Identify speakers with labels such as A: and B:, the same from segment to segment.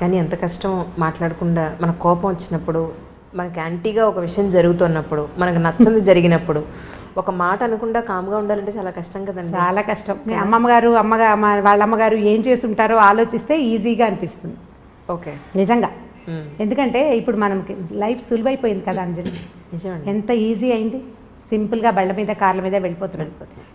A: కానీ ఎంత కష్టం మాట్లాడకుండా మన కోపం వచ్చినప్పుడు మనకి యాంటీగా ఒక విషయం జరుగుతున్నప్పుడు మనకు నచ్చంది జరిగినప్పుడు ఒక మాట అనకుండా కామ్గా ఉండాలంటే చాలా కష్టం కదండి.
B: చాలా కష్టం. మీ అమ్మమ్మ గారు అమ్మగా అమ్మ- వాళ్ళ అమ్మగారు ఏం చేసి ఉంటారో ఆలోచిస్తే ఈజీగా అనిపిస్తుంది.
A: ఓకే
B: నిజంగా.
A: మ్మ్.
B: ఎందుకంటే ఇప్పుడు మనకి లైఫ్ సులువైపోయింది కదా అంజలి. ఎంత ఈజీ అయింది? సింపుల్గా బళ్ళ మీద కార్ల మీద వెళ్ళిపోతున్నాం.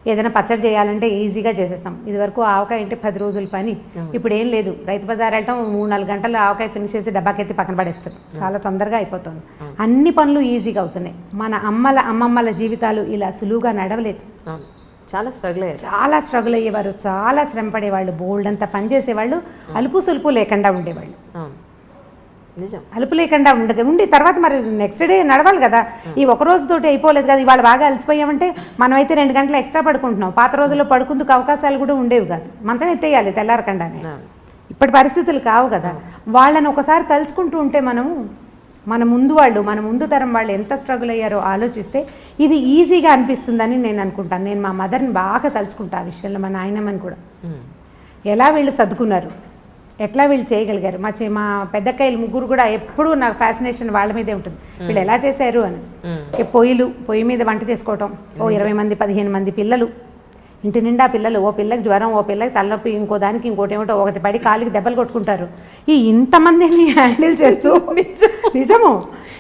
B: ఏదైనా పచ్చడి చేయాలంటే ఈజీగా చేసేస్తాం. ఇది వరకు ఆవకాయ అంటే పది రోజుల పని. ఇప్పుడు ఏం లేదు. రైతు బజార్ వెళ్తాం మూడు నాలుగు గంటలు ఆవకాయ ఫినిష్ చేసి డబ్బాకెత్తి పక్కన పడేస్తాం. చాలా తొందరగా అయిపోతుంది. అన్ని పనులు ఈజీగా అవుతున్నాయి. మన అమ్మల అమ్మమ్మల జీవితాలు ఇలా సులువుగా నడవలేదు.
A: చాలా స్ట్రగుల్ అయ్యారు.
B: చాలా స్ట్రగుల్ అయ్యేవారు. చాలా శ్రమ పడేవాళ్ళు. బోల్డ్ అంతా పని చేసేవాళ్ళు. అలుపు సులుపు లేకుండా ఉండేవాళ్ళు.
A: నిజం.
B: అలుపు లేకుండా ఉండ ఉండి తర్వాత మరి నెక్స్ట్ డే నడవాలి కదా. ఈ ఒక రోజుతోటి అయిపోలేదు కదా ఇవాళ బాగా అలసిపోయామంటే మనమైతే రెండు గంటలు ఎక్స్ట్రా పడుకుంటున్నాం. పాత రోజుల్లో పడుకుందుకు అవకాశాలు కూడా ఉండేవి కాదు. మంచం ఎత్తేయాలి తెల్లారకుండానే. ఇప్పటి పరిస్థితులు కావు కదా. వాళ్ళని ఒకసారి తలుచుకుంటూ ఉంటే మనము మన ముందు వాళ్ళు మన ముందు తరం వాళ్ళు ఎంత స్ట్రగుల్ అయ్యారో ఆలోచిస్తే ఇది ఈజీగా అనిపిస్తుందని నేను అనుకుంటాను. నేను మా మదర్ని బాగా తలుచుకుంటా ఆ విషయంలో మా నాయనమ్మని కూడా. ఎలా వీళ్ళు సర్దుకున్నారు? ఎట్లా వీళ్ళు చేయగలిగారు? మా మా పెద్దక్కయ్యలు ముగ్గురు కూడా ఎప్పుడూ నాకు ఫ్యాసినేషన్ వాళ్ళ మీదే ఉంటుంది. వీళ్ళు ఎలా చేశారు అని. పొయ్యిలు పొయ్యి మీద వంట చేసుకోవటం ఓ ఇరవై మంది పదిహేను మంది పిల్లలు. ఇంటి నిండా పిల్లలు ఓ పిల్లకి జ్వరం ఓ పిల్లకి తలనొప్పి ఇంకో దానికి ఇంకోటి ఏమిటో ఒకటి పడి కాలికి దెబ్బలు కొట్టుకుంటారు. ఈ ఇంతమందిని హ్యాండిల్ చేస్తూ నిజము.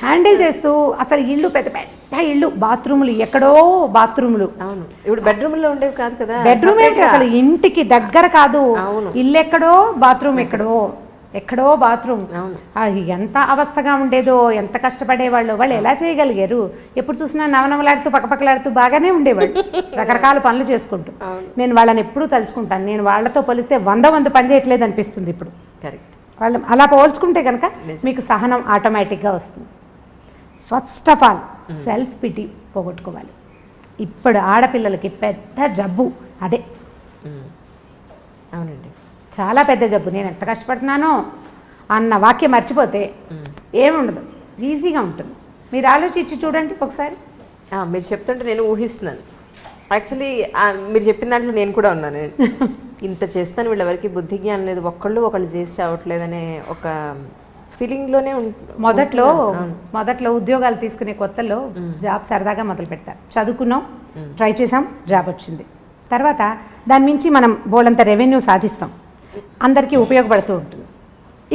B: హ్యాండిల్ చేస్తూ అసలు ఇల్లు పెద్ద పెద్ద ఇల్లు బాత్రూములు ఎక్కడో బాత్రూములు.
A: అవును. ఇప్పుడు బెడ్రూమ్లో ఉండేవి కాదు కదా.
B: బెడ్రూమ్ ఏంటి అసలు ఇంటికి దగ్గర కాదు.
A: అవును.
B: ఇల్లు ఎక్కడో బాత్రూమ్ ఎక్కడో. ఎక్కడో బాత్రూమ్. ఎంత అవస్థగా ఉండేదో ఎంత కష్టపడేవాళ్ళు వాళ్ళు ఎలా చేయగలిగారు? ఎప్పుడు చూసినా నవనవలాడుతూ పక్కపక్కలాడుతూ బాగానే ఉండేవాళ్ళు. రకరకాల పనులు చేసుకుంటూ. నేను వాళ్ళని ఎప్పుడూ తలుచుకుంటాను. నేను వాళ్ళతో పోలిస్తే వంద వంద పని చేయట్లేదు అనిపిస్తుంది ఇప్పుడు.
A: కరెక్ట్.
B: వాళ్ళు అలా పోల్చుకుంటే కనుక మీకు సహనం ఆటోమేటిక్గా వస్తుంది. First of all self pity పోగొట్టుకోవాలి. ఇప్పుడు ఆడపిల్లలకి పెద్ద జబ్బు అదే.
A: అవునండి.
B: చాలా పెద్ద జబ్బు. నేను ఎంత కష్టపడుతున్నానో అన్న వాక్యం మర్చిపోతే ఏముండదు. ఈజీగా ఉంటుంది. మీరు ఆలోచించి చూడండి ఒకసారి.
A: మీరు చెప్తుంటే నేను ఊహిస్తున్నాను. యాక్చువల్లీ మీరు చెప్పిన దాంట్లో నేను కూడా ఉన్నాను. ఇంత చేస్తాను వీళ్ళెవరికి బుద్ధి జ్ఞానం లేదు. ఒక్కళ్ళు ఒకళ్ళు చేసి చావట్లేదనే ఒక ఫీలింగ్లోనే
B: మొదట్లో మొదట్లో ఉద్యోగాలు తీసుకునే కొత్తలో జాబ్ సరదాగా మొదలు పెడతారు. చదువుకున్నాం ట్రై చేసాం జాబ్ వచ్చింది. తర్వాత దాని మించి మనం బోలంత రెవెన్యూ సాధిస్తాం. అందరికీ ఉపయోగపడుతూ ఉంటుంది.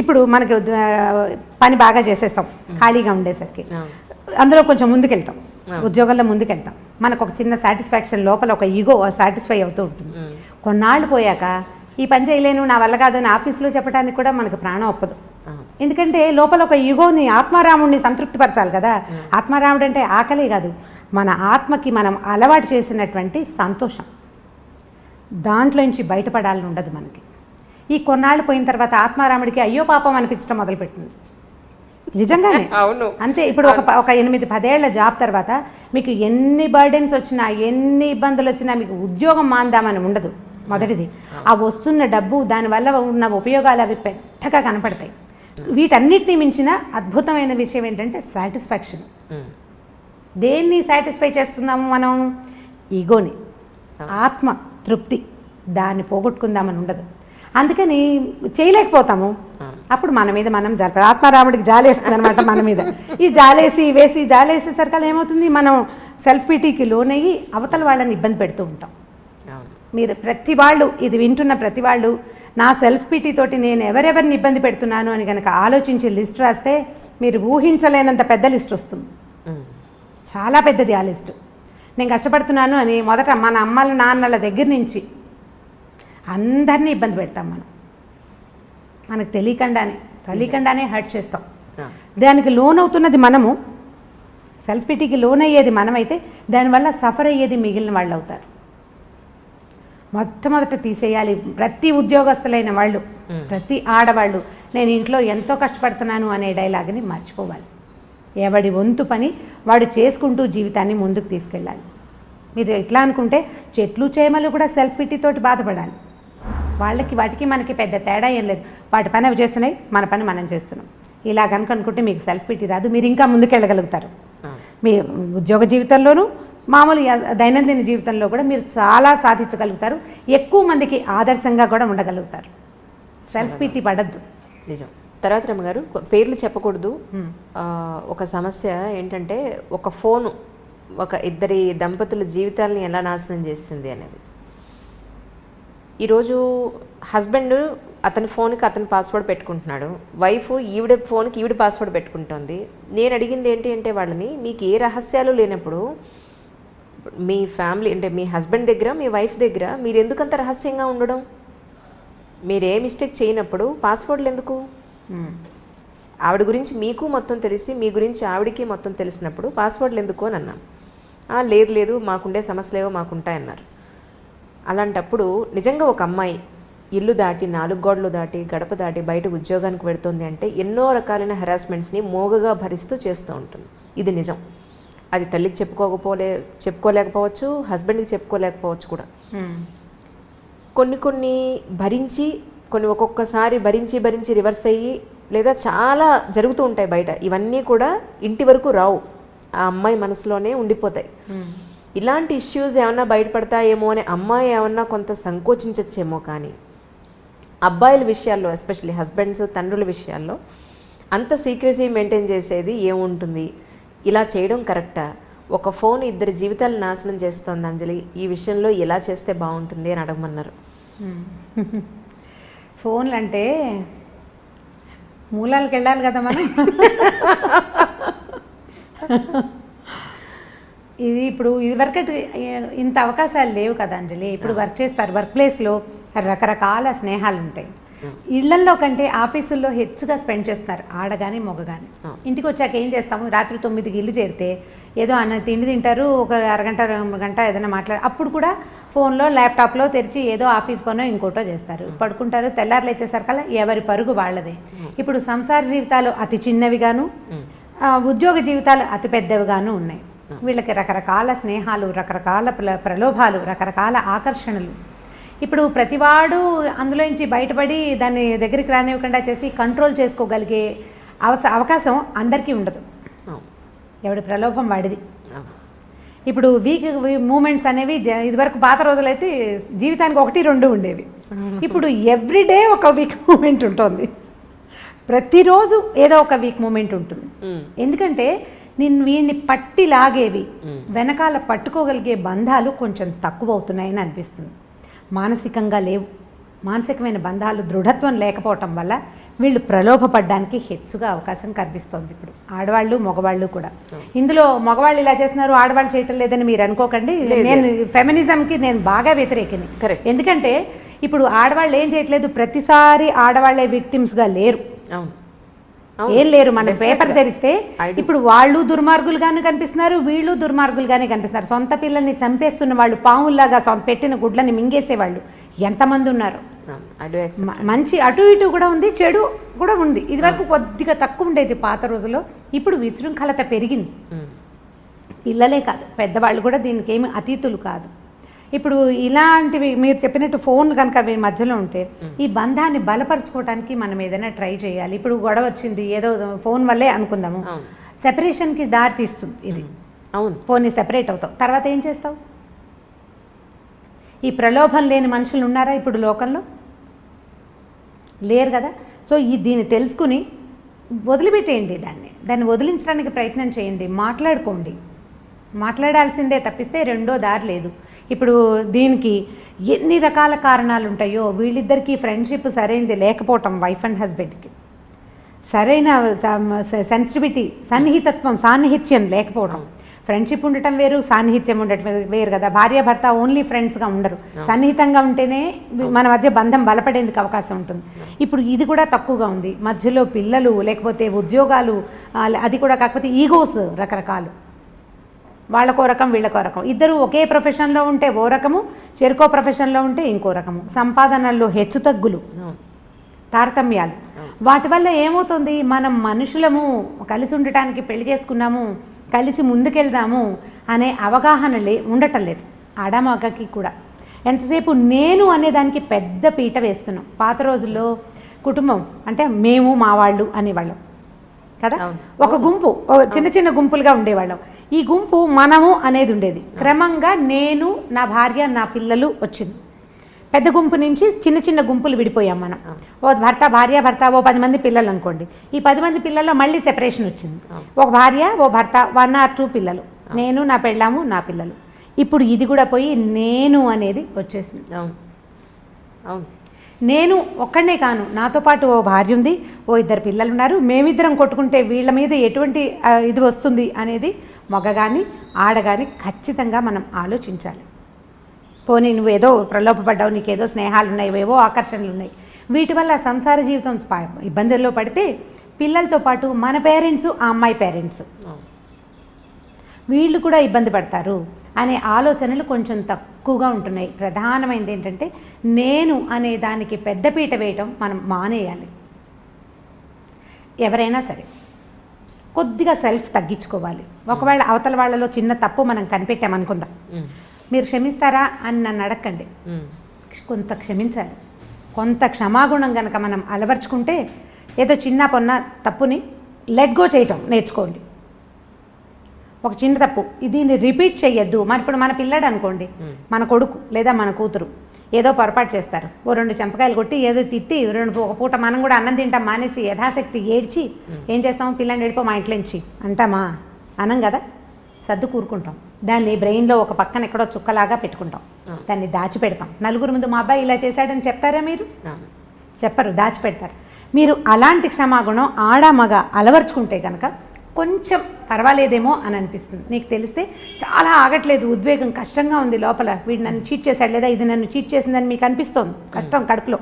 B: ఇప్పుడు మనకి పని బాగా చేసేస్తాం ఖాళీగా ఉండేసరికి. అందులో కొంచెం ముందుకెళ్తాం ఉద్యోగంలో ముందుకెళ్తాం. మనకు ఒక చిన్న సాటిస్ఫాక్షన్ లోపల ఒక ఈగో సాటిస్ఫై అవుతూ ఉంటుంది. కొన్నాళ్ళు పోయాక ఈ పని చేయలేను నా వల్ల కాదు అని ఆఫీస్లో చెప్పడానికి కూడా మనకు ప్రాణం ఒప్పదు. ఎందుకంటే లోపల ఒక యుగోని ఆత్మారాముడిని సంతృప్తిపరచాలి కదా. ఆత్మారాముడు అంటే ఆకలే కాదు. మన ఆత్మకి మనం అలవాటు చేసినటువంటి సంతోషం. దాంట్లో నుంచి బయటపడాలని ఉండదు మనకి. ఈ కొన్నాళ్ళు పోయిన తర్వాత ఆత్మారాముడికి అయ్యో పాపం అనిపించడం మొదలుపెడుతుంది నిజంగానే?
A: అవును.
B: అంతే ఇప్పుడు ఒక ఒక ఎనిమిది పదేళ్ళ జాబ్ తర్వాత మీకు ఎన్ని బర్డెన్స్ వచ్చినా ఎన్ని ఇబ్బందులు వచ్చినా మీకు ఉద్యోగం మాందామని ఉండదు మొదటిది. ఆ వస్తున్న డబ్బు దానివల్ల ఉన్న ఉపయోగాలు అవి పెద్దగా కనపడతాయి. వీటన్నిటిని మించిన అద్భుతమైన విషయం ఏంటంటే సాటిస్ఫాక్షన్. దేన్ని సాటిస్ఫై చేస్తున్నాము మనం? ఈగోని. ఆత్మ తృప్తి. దాన్ని పోగొట్టుకుందామని ఉండదు. అందుకని చేయలేకపోతాము. అప్పుడు మన మీద మనం జరప ఆత్మారాముడికి జాలేస్తుంది అనమాట మన మీద. ఈ జాలేసి వేసి జాలేసేసరికి ఏమవుతుంది? మనం సెల్ఫ్ పిటీకి లోనయ్యి అవతల వాళ్ళని ఇబ్బంది పెడుతూ ఉంటాం. మీరు ప్రతి వాళ్ళు ఇది వింటున్న ప్రతి వాళ్ళు నా సెల్ఫ్ పిటీ తోటి నేను ఎవరెవరిని ఇబ్బంది పెడుతున్నాను అని కనుక ఆలోచించి లిస్ట్ రాస్తే మీరు ఊహించలేనంత పెద్ద లిస్ట్ వస్తుంది. చాలా పెద్దది ఆ లిస్ట్. నేను కష్టపడుతున్నాను అని మొదట మన అమ్మల నాన్నల దగ్గర నుంచి అందరినీ ఇబ్బంది పెడతాం మనం. మనకు తెలియకుండానే తెలియకుండానే హర్ట్ చేస్తాం. దానికి లోన్ అవుతున్నది మనము సెల్ఫ్ పిటీకి లోన్ అయ్యేది మనమైతే దానివల్ల సఫర్ అయ్యేది మిగిలిన వాళ్ళు అవుతారు మొట్టమొదట తీసేయాలి ప్రతి ఉద్యోగస్తులైన వాళ్ళు ప్రతి ఆడవాళ్ళు నేను ఇంట్లో ఎంతో కష్టపడుతున్నాను అనే డైలాగ్ని మర్చిపోవాలి. ఎవడి వంతు పని వాడు చేసుకుంటూ జీవితాన్ని ముందుకు తీసుకెళ్ళాలి. మీరు ఎట్లా అనుకుంటే చెట్లు చేమలు కూడా సెల్ఫ్ తోటి బాధపడాలి. వాళ్ళకి వాటికి మనకి పెద్ద తేడా ఏం లేదు. వాటి పని అవి చేస్తున్నాయి మన పని మనం చేస్తున్నాం. ఇలా కనుక అనుకుంటే మీకు సెల్ఫ్ పిటి రాదు మీరు ఇంకా ముందుకెళ్ళగలుగుతారు మీ ఉద్యోగ జీవితంలోనూ మామూలు దైనందిన జీవితంలో కూడా మీరు చాలా సాధించగలుగుతారు. ఎక్కువ మందికి ఆదర్శంగా కూడా ఉండగలుగుతారు. సెల్ఫ్ పిటి పడద్దు.
A: నిజం. తర్వాత రమ్మగారు పేర్లు చెప్పకూడదు. ఒక సమస్య ఏంటంటే ఒక ఫోను ఒక ఇద్దరి దంపతుల జీవితాలని ఎలా నాశనం చేసింది అనేది. ఈరోజు హస్బెండ్ అతని ఫోన్కి అతని పాస్వర్డ్ పెట్టుకుంటున్నాడు. వైఫ్ ఈవిడ ఫోన్కి ఈవిడ పాస్వర్డ్ పెట్టుకుంటుంది. నేను అడిగింది ఏంటి అంటే వాళ్ళని మీకు ఏ రహస్యాలు లేనప్పుడు మీ ఫ్యామిలీ అంటే మీ హస్బెండ్ దగ్గర మీ వైఫ్ దగ్గర మీరు ఎందుకంత రహస్యంగా ఉండడం? మీరు ఏ మిస్టేక్ చేయనప్పుడు పాస్వర్డ్లు ఎందుకు?
B: మ్మ్.
A: ఆవిడ గురించి మీకు మొత్తం తెలిసి మీ గురించి ఆవిడకి మొత్తం తెలిసినప్పుడు పాస్వర్డ్లు ఎందుకు అని అన్నాం "ఆ, లేదు లేదు మాకుండే సమస్యలేవో మాకుంటాయన్నారు. అలాంటప్పుడు నిజంగా ఒక అమ్మాయి ఇల్లు దాటి నాలుగు గోడలు దాటి గడప దాటి బయట ఉద్యోగానికి వెడుతుంది అంటే ఎన్నో రకాలైన హెరాస్మెంట్స్ని మోగగా భరిస్తూ చేస్తూ ఉంటుంది. ఇది నిజం. అది తల్లికి చెప్పుకోకపోలే చెప్పుకోలేకపోవచ్చు హస్బెండ్కి చెప్పుకోలేకపోవచ్చు కూడా. కొన్ని కొన్ని భరించి కొన్ని ఒక్కొక్కసారి భరించి భరించి రివర్స్ అయ్యి లేదా చాలా జరుగుతూ ఉంటాయి బయట. ఇవన్నీ కూడా ఇంటి వరకు రావు. ఆ అమ్మాయి మనసులోనే ఉండిపోతాయి. ఇలాంటి ఇష్యూస్ ఏమన్నా బయటపడతాయేమో అని అమ్మాయి ఏమన్నా కొంత సంకోచించచ్చేమో కానీ అబ్బాయిల విషయాల్లో ఎస్పెషల్లీ హస్బెండ్స్ తండ్రుల విషయాల్లో అంత సీక్రెసీ మెయింటైన్ చేసేది ఏముంటుంది? ఇలా చేయడం కరెక్టా ఒక ఫోన్ ఇద్దరి జీవితాలు నాశనం చేస్తోంది అంజలి. ఈ విషయంలో ఎలా చేస్తే బాగుంటుంది అని అడగమన్నారు.
B: ఫోన్లు అంటే మూలాలకు వెళ్ళాలి కదా మనం. ఇది ఇప్పుడు ఇదివరకటి ఇంత అవకాశాలు లేవు కదా అంజలి. ఇప్పుడు వర్క్ చేస్తారు వర్క్ ప్లేస్లో రకరకాల స్నేహాలు ఉంటాయి. ఇళ్ళల్లో కంటే ఆఫీసుల్లో హెచ్చుగా స్పెండ్ చేస్తున్నారు ఆడగాని మొగగాని. ఇంటికి వచ్చాక ఏం చేస్తాము? రాత్రి తొమ్మిదికి ఇల్లు చేరితే ఏదో అన్న తిండి తింటారు ఒక అరగంట రెండు గంట ఏదైనా మాట్లాడు అప్పుడు కూడా ఫోన్లో ల్యాప్టాప్లో తెరిచి ఏదో ఆఫీస్ పనో ఇంకోటో చేస్తారు. పడుకుంటారు తెల్లారులు వచ్చేసరికల్లా ఎవరి పరుగు వాళ్ళదే. ఇప్పుడు సంసార జీవితాలు అతి చిన్నవిగాను ఉద్యోగ జీవితాలు అతి పెద్దవిగాను ఉన్నాయి. వీళ్ళకి రకరకాల స్నేహాలు రకరకాల ప్ర- ప్రలోభాలు రకరకాల ఆకర్షణలు. ఇప్పుడు ప్రతివాడు అందులోంచి బయటపడి దాన్ని దగ్గరికి రానివ్వకుండా చేసి కంట్రోల్ చేసుకోగలిగే అవస అవకాశం అందరికీ ఉండదు. ఎవడి ప్రలోభం వాడిది. ఇప్పుడు వీక్ మూమెంట్స్ అనేవి ఇదివరకు పాత రోజులైతే జీవితానికి ఒకటి రెండు ఉండేవి. ఇప్పుడు ఎవ్రీడే ఒక వీక్ మూమెంట్ ఉంటుంది. ప్రతిరోజు ఏదో ఒక వీక్ మూమెంట్ ఉంటుంది. ఎందుకంటే నిన్ను వీడిని పట్టి లాగేవి వెనకాల పట్టుకోగలిగే బంధాలు కొంచెం తక్కువ అవుతున్నాయని అనిపిస్తుంది. మానసికంగా లేవు. మానసికమైన బంధాలు దృఢత్వం లేకపోవటం వల్ల వీళ్ళు ప్రలోభపడడానికి హెచ్చుగా అవకాశం కనిపిస్తోంది ఇప్పుడు. ఆడవాళ్ళు మగవాళ్ళు కూడా. ఇందులో మగవాళ్ళు ఇలా చేస్తున్నారు ఆడవాళ్ళు చేయటం లేదని మీరు అనుకోకండి. నేను ఫెమినిజంకి నేను బాగా వ్యతిరేకిని. ఎందుకంటే ఇప్పుడు ఆడవాళ్ళు ఏం చేయట్లేదు ప్రతిసారి ఆడవాళ్ళే విక్టిమ్స్గా లేరు.
A: అవును.
B: ఏం లేరు మన పేపర్ తెరిస్తే. ఇప్పుడు వాళ్ళు దుర్మార్గులుగానే కనిపిస్తున్నారు వీళ్ళు దుర్మార్గులుగానే కనిపిస్తున్నారు. సొంత పిల్లల్ని చంపేస్తున్న వాళ్ళు పాముల్లాగా సొంత పెట్టిన గుడ్లని మింగేసేవాళ్ళు. ఎంతమంది ఉన్నారు? మంచి అటు ఇటు కూడా ఉంది చెడు కూడా ఉంది. ఇది వరకు కొద్దిగా తక్కువ ఉండేది పాత రోజుల్లో ఇప్పుడు విశృంఖలత పెరిగింది. పిల్లలే కాదు పెద్దవాళ్ళు కూడా దీనికి ఏమి అతీతులు కాదు. ఇప్పుడు ఇలాంటివి మీరు చెప్పినట్టు ఫోన్ కనుక వీరి మధ్యలో ఉంటే ఈ బంధాన్ని బలపరచుకోవడానికి మనం ఏదైనా ట్రై చేయాలి. ఇప్పుడు గొడవ వచ్చింది ఏదో ఫోన్ వల్లే అనుకుందాము. సెపరేషన్కి దారి తీస్తుంది ఇది.
A: అవును.
B: పోనీ సెపరేట్ అవుతావు. తర్వాత ఏం చేస్తావు? ఈ ప్రలోభం లేని మనుషులు ఉన్నారా ఇప్పుడు లోకంలో? లేరు కదా. సో ఈ దీన్ని తెలుసుకుని వదిలిపెట్టేయండి దాన్ని. దాన్ని వదిలించడానికి ప్రయత్నం చేయండి. మాట్లాడుకోండి. మాట్లాడాల్సిందే తప్పిస్తే రెండో దారి లేదు. ఇప్పుడు దీనికి ఎన్ని రకాల కారణాలు ఉంటాయో వీళ్ళిద్దరికీ ఫ్రెండ్షిప్ సరైనది లేకపోవటం వైఫ్ అండ్ హస్బెండ్కి. సరైన సెన్సిటివిటీ సన్నిహితత్వం సాన్నిహిత్యం లేకపోవడం ఫ్రెండ్షిప్ ఉండటం వేరు సాన్నిహిత్యం ఉండటం వేరు కదా. భార్య భర్త ఓన్లీ ఫ్రెండ్స్గా ఉండరు. సన్నిహితంగా ఉంటేనే మన మధ్య బంధం బలపడేందుకు అవకాశం ఉంటుంది. ఇప్పుడు ఇది కూడా తక్కువగా ఉంది. మధ్యలో పిల్లలు లేకపోతే ఉద్యోగాలు అది కూడా కాకపోతే ఈగోస్ రకరకాలు. వాళ్ళకో రకం వీళ్ళకో రకం ఇద్దరు ఒకే ప్రొఫెషన్లో ఉంటే ఓ రకము చెరుకో ప్రొఫెషన్లో ఉంటే ఇంకో రకము. సంపాదనల్లో హెచ్చుతగ్గులు తారతమ్యాలు. వాటి వల్ల ఏమవుతుంది? మనం మనుషులము కలిసి ఉండటానికి పెళ్ళి చేసుకున్నాము కలిసి ముందుకెళ్దాము అనే అవగాహన లే ఉండటం లేదు. ఆడమగకి కూడా. ఎంతసేపు నేను అనేదానికి పెద్ద పీట వేస్తున్నాం. పాత రోజుల్లో కుటుంబం అంటే మేము మా వాళ్ళు అనేవాళ్ళం. కదా. ఒక గుంపు చిన్న చిన్న గుంపులుగా ఉండేవాళ్ళం. ఈ గుంపు మనము అనేది ఉండేది. క్రమంగా నేను నా భార్య నా పిల్లలు వచ్చింది. పెద్ద గుంపు నుంచి చిన్న చిన్న గుంపులు విడిపోయాం మనం. ఓ భర్త భార్య భర్త ఓ పది మంది పిల్లలు అనుకోండి. ఈ పది మంది పిల్లల్లో మళ్ళీ సెపరేషన్ వచ్చింది. ఒక భార్య ఓ భర్త వన్ ఆర్ టూ పిల్లలు. నేను నా పెళ్ళాము నా పిల్లలు. ఇప్పుడు ఇది కూడా పోయి నేను అనేది వచ్చేసింది.
A: అవును. అవును.
B: నేను ఒక్కడనే కాను. నాతో పాటు ఓ భార్య ఉంది. ఓ ఇద్దరు పిల్లలు ఉన్నారు మేమిద్దరం కొట్టుకుంటే వీళ్ళ మీద ఎటువంటి ఇది వస్తుంది అనేది మగ కానీ ఆడ కానీ ఖచ్చితంగా మనం ఆలోచించాలి. పోనీ నువ్వు ఏదో ప్రలోభపడ్డావు నీకు ఏదో స్నేహాలు ఉన్నాయి ఏవో ఆకర్షణలు ఉన్నాయి వీటి వల్ల సంసార జీవితం స్పా ఇబ్బందుల్లో పడితే పిల్లలతో పాటు మన పేరెంట్స్ ఆ అమ్మాయి పేరెంట్స్. వీళ్ళు కూడా ఇబ్బంది పడతారు. అనే ఆలోచనలు కొంచెం తక్కువగా ఉంటున్నాయి. ప్రధానమైనది ఏంటంటే నేను అనే దానికి పెద్దపీట వేయటం మనం మానేయాలి. ఎవరైనా సరే కొద్దిగా సెల్ఫ్ తగ్గించుకోవాలి. ఒకవేళ అవతల వాళ్ళలో చిన్న తప్పు మనం కనిపెట్టామనుకుందాం మీరు క్షమిస్తారా అని నన్ను అడగండి కొంత క్షమించాలి. కొంత క్షమాగుణం కనుక మనం అలవర్చుకుంటే ఏదో చిన్న పొన్న తప్పుని లెట్ గో చేయటం నేర్చుకోండి. ఒక చిన్న తప్పు. దీన్ని రిపీట్ చేయొద్దు. మరి ఇప్పుడు మన పిల్లాడు అనుకోండి మన కొడుకు లేదా మన కూతురు ఏదో పొరపాటు చేస్తారు. ఓ రెండు చెంపకాయలు కొట్టి ఏదో తిట్టి రెండు ఒక పూట మనం కూడా అన్నం తింటాం మానేసి యథాశక్తి ఏడ్చి ఏం చేస్తాం? పిల్లని వెళ్ళిపో మా ఇంట్లో నుంచి. అంటామా? అనం కదా? సర్దు కూరుకుంటాం. దాన్ని బ్రెయిన్లో ఒక పక్కన ఎక్కడో చుక్కలాగా పెట్టుకుంటాం. దాన్ని దాచిపెడతాం. నలుగురు ముందు మా అబ్బాయి ఇలా చేశాడని చెప్తారా మీరు? చెప్పరు దాచిపెడతారు. మీరు అలాంటి క్షమాగుణం ఆడ మగ అలవర్చుకుంటే కనుక కొంచెం పర్వాలేదేమో అని అనిపిస్తుంది. నీకు తెలిస్తే చాలా ఆగట్లేదు ఉద్వేగం కష్టంగా ఉంది లోపల. వీడు నన్ను చీట్ చేశాడు లేదా ఇది నన్ను చీట్ చేసిందని మీకు అనిపిస్తోంది. కష్టం కడుపులో.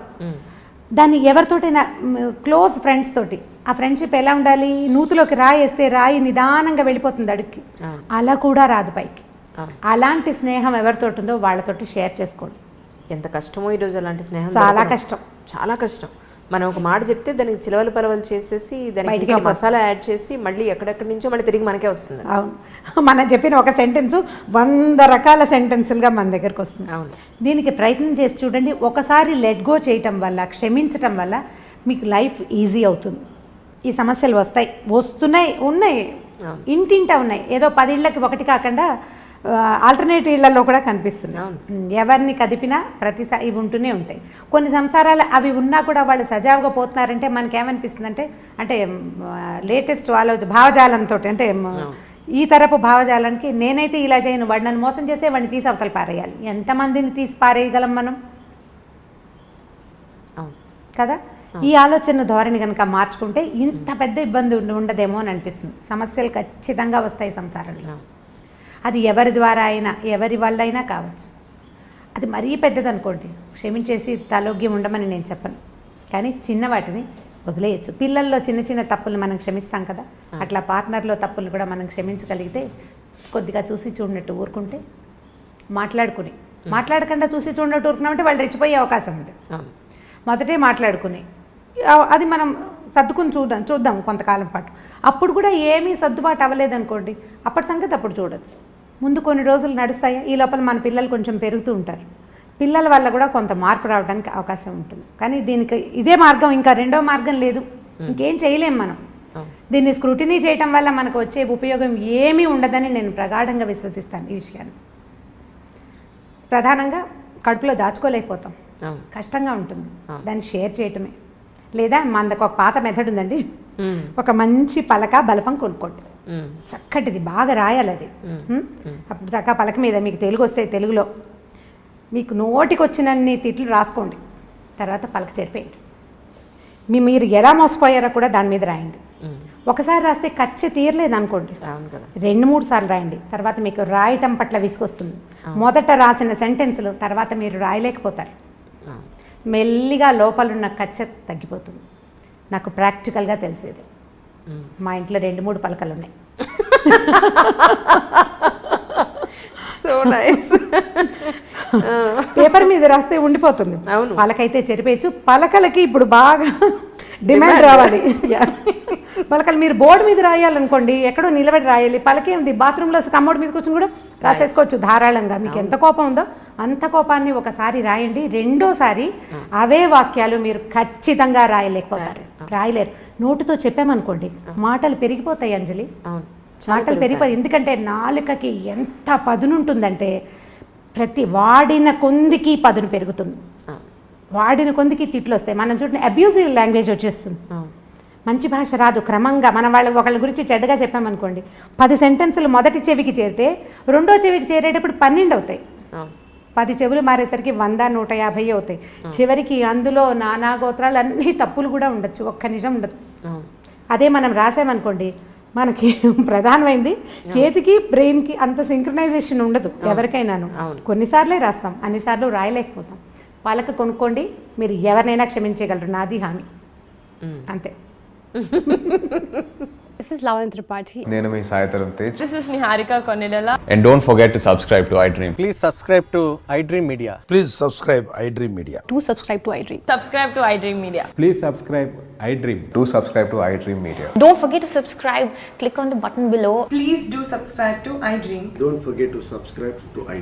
B: దాన్ని ఎవరితోటైనా క్లోజ్ ఫ్రెండ్స్ తోటి ఆ ఫ్రెండ్షిప్ ఎలా ఉండాలి? నూతిలోకి రాయి వేస్తే రాయి నిదానంగా వెళ్ళిపోతుంది అడుక్కి.
A: అవును
B: అలా కూడా రాదు పైకి. అలాంటి స్నేహం ఎవరితోటి ఉందో వాళ్ళతోటి షేర్ చేసుకోండి.
A: ఎంత కష్టమో ఈరోజు అలాంటి స్నేహం
B: చాలా. కష్టం.
A: చాలా కష్టం. మనం ఒక మాట చెప్తే దానికి చిలవలు పలవలు చేసేసి దానికి. మసాలా యాడ్ చేసి మళ్ళీ ఎక్కడెక్కడి నుంచో మళ్ళీ తిరిగి మనకే వస్తుంది.
B: అవును. మనం చెప్పిన ఒక సెంటెన్స్ వంద రకాల సెంటెన్సులుగా మన దగ్గరకు వస్తుంది.
A: అవును.
B: దీనికి ప్రయత్నం చేసి చూడండి. ఒకసారి లెట్ గో చేయటం వల్ల క్షమించటం వల్ల మీకు లైఫ్ ఈజీ అవుతుంది. ఈ సమస్యలు వస్తాయి. వస్తున్నాయి ఉన్నాయి. ఇంటింట ఉన్నాయి. ఏదో పది ఇళ్ళకి ఒకటి కాకుండా ఆల్టర్నేట్ ఇళ్ళలో కూడా కనిపిస్తుంది. ఎవరిని కదిపినా ప్రతిసారి ఇవి ఉంటూనే ఉంటాయి. కొన్ని సంసారాలు అవి ఉన్నా కూడా వాళ్ళు సజావుగా పోతున్నారంటే మనకేమనిపిస్తుంది అంటే అంటే లేటెస్ట్ ఆలోచన భావజాలంతో అంటే ఈ తరపు భావజాలానికి నేనైతే ఇలా చేయను వాడు నన్ను మోసం చేస్తే వాడిని తీసి అవతల పారేయాలి. ఎంతమందిని తీసి పారేయగలం మనం? కదా? ఈ ఆలోచన ధోరణి కనుక మార్చుకుంటే ఇంత పెద్ద ఇబ్బంది ఉండ- ఉండదేమో అని అనిపిస్తుంది. సమస్యలు ఖచ్చితంగా వస్తాయి సంసారంలో. అది ఎవరి ద్వారా అయినా ఎవరి వల్ల అయినా కావచ్చు. అది మరీ పెద్దది అనుకోండి క్షమించేసి తలోగ్యం ఉండమని నేను చెప్పను. కానీ చిన్న వాటిని వదిలేయచ్చు. పిల్లల్లో చిన్న చిన్న తప్పులు మనం క్షమిస్తాం కదా. అట్లా పార్ట్నర్లో తప్పులు కూడా మనం క్షమించగలిగితే కొద్దిగా చూసి చూడనట్టు ఊరుకుంటే మాట్లాడుకుని. మాట్లాడకుండా చూసి చూడనట్టు ఊరుకున్నామంటే వాళ్ళు రెచ్చిపోయే అవకాశం ఉంది. మొదటే మాట్లాడుకుని. అది మనం సర్దుకుని చూద్దాం చూద్దాం కొంతకాలం పాటు. అప్పుడు కూడా ఏమీ సర్దుబాటు అవ్వలేదు అనుకోండి అప్పటి సంగతి అప్పుడు చూడొచ్చు. ముందు కొన్ని రోజులు నడుస్తాయా? ఈ లోపల మన పిల్లలు కొంచెం పెరుగుతూ ఉంటారు. పిల్లల వల్ల కూడా కొంత మార్పు రావడానికి అవకాశం ఉంటుంది. కానీ దీనికి ఇదే మార్గం ఇంకా రెండో మార్గం లేదు. ఇంకేం చేయలేం మనం. దీన్ని స్క్రూటినీ చేయటం వల్ల మనకు వచ్చే ఉపయోగం ఏమీ ఉండదని నేను ప్రగాఢంగా విశ్వసిస్తాను ఈ విషయాన్ని. ప్రధానంగా కడుపులో దాచుకోలేకపోతాం. కష్టంగా ఉంటుంది. దాన్ని షేర్ చేయటమే. లేదా మనకు ఒక పాత మెథడ్ ఉందండి. ఒక మంచి పలక బలపం కొనుక్కోండి. చక్కటిది బాగా రాయాలి అది? అప్పుడు చక్క పలక మీద మీకు తెలుగు వస్తే తెలుగులో. మీకు నోటికి వచ్చినన్ని తిట్లు రాసుకోండి. తర్వాత పలక చెరిపేయండి. మీ మీరు ఎలా మోసపోయారో కూడా దాని మీద రాయండి. ఒకసారి రాస్తే కచ్చి తీరలేదు అనుకోండి రెండు మూడు సార్లు రాయండి. తర్వాత మీకు రాయటం పట్ల విసుకొస్తుంది మొదట రాసిన సెంటెన్స్లు తర్వాత మీరు రాయలేకపోతారు. మెల్లిగా లోపలున్న కచ్చ తగ్గిపోతుంది. నాకు ప్రాక్టికల్గా తెలిసేది. మా ఇంట్లో రెండు మూడు పలకలు ఉన్నాయి
A: సో నైస్.
B: పేపర్ మీద రాస్తే ఉండిపోతుంది.
A: అవును.
B: పలకైతే చెరిపేయచ్చు. పలకలకి ఇప్పుడు బాగా డిమాండ్ రావాలి. పలకలు మీరు బోర్డు మీద రాయాలనుకోండి ఎక్కడో నిలబడి రాయాలి. పలకేంది బాత్రూంలో కమ్మోడు మీద కూర్చొని కూడా రాసేసుకోవచ్చు ధారాళంగా. మీకు ఎంత కోపం ఉందో అంత కోపాన్ని ఒకసారి రాయండి. రెండోసారి అవే వాక్యాలు మీరు ఖచ్చితంగా రాయలేకపోతారు. రాయలేరు. నోటితో చెప్పామనుకోండి మాటలు పెరిగిపోతాయి అంజలి. మాటలు పెరిగిపోయి ఎందుకంటే నాలుకకి ఎంత పదునుంటుందంటే ప్రతి వాడిన కొందికి పదును పెరుగుతుంది. వాడిన కొందికి తిట్లు వస్తాయి. మనం చూడండి అబ్యూజివ్ లాంగ్వేజ్ వచ్చేస్తుంది. మంచి భాష రాదు క్రమంగా. మనం వాళ్ళ ఒకళ్ళ గురించి చెడ్డగా చెప్పామనుకోండి పది సెంటెన్సులు మొదటి చెవికి చేరితే రెండో చెవికి చేరేటప్పుడు పన్నెండు అవుతాయి. పది చెవులు మారేసరికి వంద నూట యాభై అవుతాయి. చివరికి అందులో నానా గోత్రాలు అన్ని తప్పులు కూడా ఉండొచ్చు. ఒక్క నిజం ఉండదు. అదే మనం రాసామనుకోండి మనకి ప్రధానమైంది చేతికి బ్రెయిన్కి అంత సింక్రనైజేషన్ ఉండదు ఎవరికైనాను. కొన్నిసార్లే రాస్తాం అన్నిసార్లు రాయలేకపోతాం. వాళ్ళకి కొనుక్కోండి మీరు ఎవరినైనా క్షమించగలరు. నాది హామీ. అంతే.
C: This is Lavan Tripathi.
D: నేను మీ Sai Dharam Tej
E: This is Niharika Konilala.
D: And don't forget to subscribe to iDream
F: Please subscribe to iDream Media.
G: Please subscribe iDream Media.
C: Do subscribe to iDream.
E: Subscribe to iDream Media.
H: Please subscribe iDream.
D: To subscribe to iDream media
I: Don't forget to subscribe. Click on the button below
J: Please do subscribe to iDream.
G: Don't forget to subscribe to iDream.